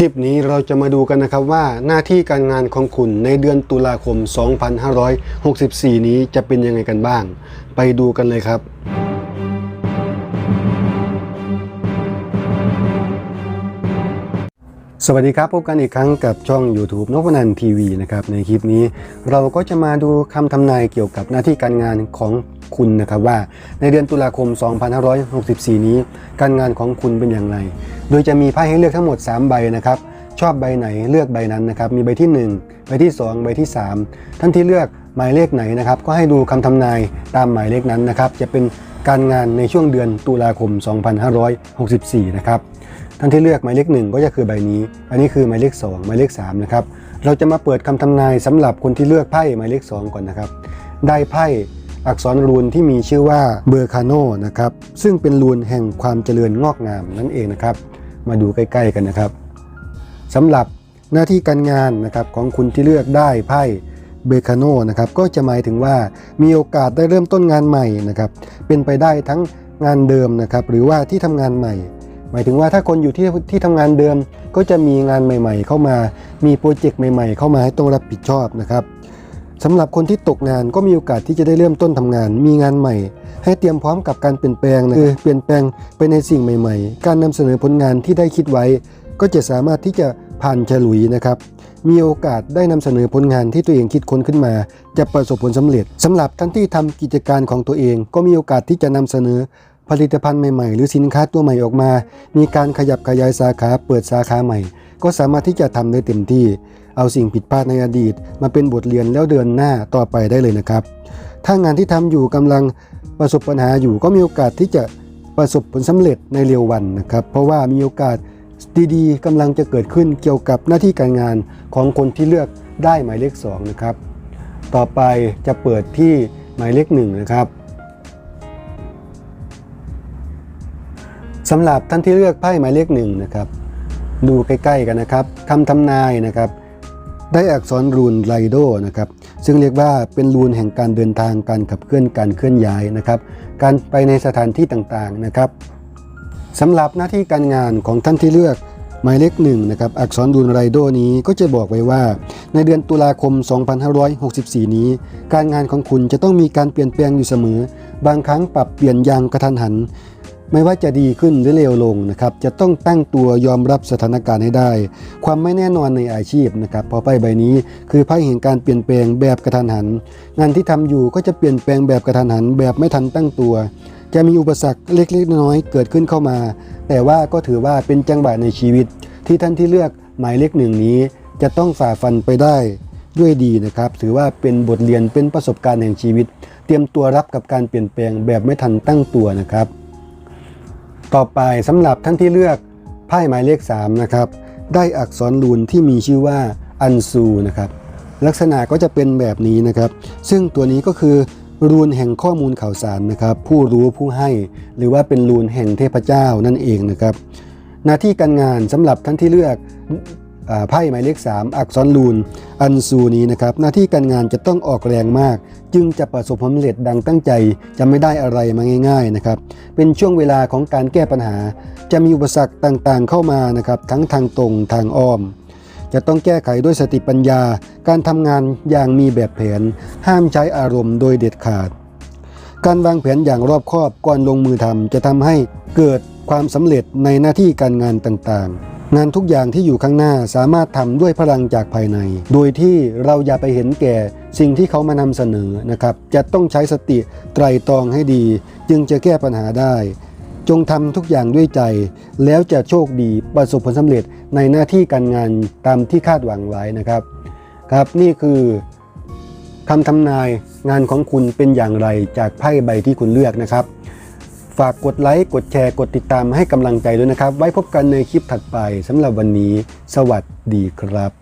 คลิปนี้เราจะมาดูกันนะครับว่าหน้าที่การงานของคุณในเดือนตุลาคม 2564 นี้จะเป็นยังไงกันบ้าง ไปดูกันเลยครับ สวัสดีครับพบกันอีกครั้งกับช่อง YouTube นพนันทีวีนะครับในคลิปนี้ เราก็จะมาดูคำทำนายเกี่ยวกับหน้าที่การงานของคุณนะครับว่า ในเดือนตุลาคม 2564 นี้ การงานของคุณเป็นอย่างไร โดยจะมีไพ่ให้เลือกทั้งหมด 3 ใบนะครับ ชอบใบไหนเลือกใบนั้นนะครับ มีใบที่ 1 ใบที่ 2 ใบที่ 3 ท่านที่เลือกหมายเลขไหนนะครับ ก็ให้ดูคำทำนายตามหมายเลขนั้นนะครับ จะเป็นการงานในช่วงเดือนตุลาคม 2564 นะครับ ท่านที่เลือกหมายเลขหนึ่งก็จะคือใบนี้ อันนี้คือหมายเลข 2 หมายเลข 3 นะครับ เราจะมาเปิดคำทำนายสำหรับคนที่เลือกไพ่หมายเลข 2 ก่อนนะครับ ได้ไพ่ อักษรรูนที่มีชื่อว่าเบอร์คาโนนะครับซึ่งเป็นรูนแห่งความเจริญงอกงามนั่นเองนะครับ มาดูใกล้ ๆ กันนะครับสำหรับหน้าที่การงานนะครับของคุณที่เลือกได้ไพ่เบคาโนนะครับก็จะหมายถึงว่ามีโอกาสได้เริ่มต้นงานใหม่นะครับเป็นไปได้ทั้งงานเดิมนะครับหรือว่าที่ทำงานใหม่ หมายถึงว่าถ้าคนอยู่ที่ที่ทำงานเดิม ก็จะมีงานใหม่ ๆ เข้ามา มีโปรเจกต์ใหม่ ๆ เข้ามาให้ต้องรับผิดชอบนะครับ สำหรับคนที่ตกงานก็มีโอกาสที่จะได้เริ่มต้นทำงาน มีงานใหม่ ให้เตรียมพร้อมกับการเปลี่ยนแปลงนะคือเปลี่ยนแปลงไปในสิ่งใหม่ ๆ การนำเสนอผลงานที่ได้คิดไว้ ก็จะสามารถที่จะผ่านฉลุยนะครับ มีโอกาสได้นำเสนอผลงานที่ตัวเองคิดค้นขึ้นมา จะประสบผลสำเร็จสำหรับท่านที่ทำกิจการของตัวเอง ก็มีโอกาสที่จะนำเสนอผลิตภัณฑ์ใหม่ๆ หรือสินค้าตัวใหม่ออกมา มีการขยับขยายสาขาเปิดสาขาใหม่ ก็สามารถที่จะทำได้เต็มที่ เอาสิ่งผิดพลาดในอดีต มาเป็นบทเรียนแล้วเดินหน้าต่อไปได้เลยนะครับ ถ้างานที่ทำอยู่กำลังประสบปัญหาอยู่ก็มีโอกาสที่จะประสบผลสำเร็จในเร็ววันนะครับ เพราะว่ามีโอกาสดีๆกำลังจะเกิดขึ้นเกี่ยวกับหน้าที่การงานของคนที่เลือกได้หมายเลขสองนะครับ ต่อไปจะเปิดที่หมายเลขหนึ่งนะครับสำหรับท่านที่เลือกไพ่หมายเลขหนึ่งนะครับดูใกล้ๆกันนะครับคำทำนายนะครับ ได้อักษรรูนไลโดนะครับซึ่งเรียกว่าเป็นรูนแห่งการเดินทางการขับเคลื่อนการเคลื่อนย้ายนะครับการไปในสถานที่ต่างๆนะครับสำหรับหน้าที่การงานของท่านที่เลือกหมายเลขหนึ่งนะครับอักษรรูนไรโดนี้ก็จะบอกไว้ว่า ในเดือนตุลาคม 2564 นี้ การงานของคุณจะต้องมีการเปลี่ยนแปลงอยู่เสมอ บางครั้งปรับเปลี่ยนอย่างกระทันหัน ไม่ว่าจะดีขึ้นหรือเลวลงนะครับ จะต้องตั้งตัวยอมรับสถานการณ์ให้ได้ ความไม่แน่นอนในอาชีพนะครับพอไพ่ใบนี้คือไพ่แห่งการเปลี่ยนแปลงแบบกระทันหัน งานที่ทำอยู่ก็จะเปลี่ยนแปลงแบบกระทันหัน แบบไม่ทันตั้งตัว จะมีอุปสรรคเล็กๆน้อยๆเกิดขึ้นเข้ามา แต่ว่าก็ถือว่าเป็นจังหวะในชีวิต ที่ท่านที่เลือกหมายเลขหนึ่งนี้ จะต้องฝ่าฟันไปได้ด้วยดีนะครับ ถือว่าเป็นบทเรียนเป็นประสบการณ์แห่งชีวิต เตรียมตัวรับกับการเปลี่ยนแปลงแบบไม่ทันตั้งตัวนะครับ ต่อไปสำหรับท่านที่เลือกไพ่หมายเลข3นะครับได้อักษรรูนที่มีชื่อว่าอันซูนะครับลักษณะก็จะเป็นแบบนี้นะครับ ซึ่งตัวนี้ก็คือรูนแห่งข้อมูลข่าวสารนะครับ ผู้รู้ผู้ให้ หรือว่าเป็นรูนแห่งเทพเจ้านั่นเองนะครับ หน้าที่การงานสำหรับท่านที่เลือก ไพ่หมายเลข 3 อักษรรูน อันซูนี้นะครับ หน้าที่การงานจะต้องออกแรงมาก จึงจะประสบผลสำเร็จดังตั้งใจ จะไม่ได้อะไรมาง่าย ๆนะครับ เป็นช่วงเวลาของการแก้ปัญหา จะมีอุปสรรคต่างๆเข้ามานะครับทั้งทางตรงทางอ้อม จะต้องแก้ไขด้วยสติปัญญา การทำงานอย่างมีแบบแผน ห้ามใช้อารมณ์โดยเด็ดขาด การวางแผนอย่างรอบคอบก่อนลงมือทำจะทำให้เกิดความสำเร็จในหน้าที่การงานต่างๆ งานทุกอย่างที่อยู่ข้างหน้าสามารถทำด้วยพลังจากภายใน โดยที่เราอย่าไปเห็นแก่สิ่งที่เขามานำเสนอนะครับ จะต้องใช้สติไตรตรองให้ดี จึงจะแก้ปัญหาได้ จงทำทุกอย่างด้วยใจ แล้วจะโชคดีประสบผลสำเร็จในหน้าที่การงานตามที่คาดหวังไว้นะครับ ครับนี่คือคำทำนายงานของคุณเป็นอย่างไรจากไพ่ใบที่คุณเลือกนะครับ ฝากกดไลค์กดแชร์กดติดตามให้กำลังใจด้วยนะครับ ไว้พบกันในคลิปถัดไปสำหรับวันนี้ สวัสดีครับ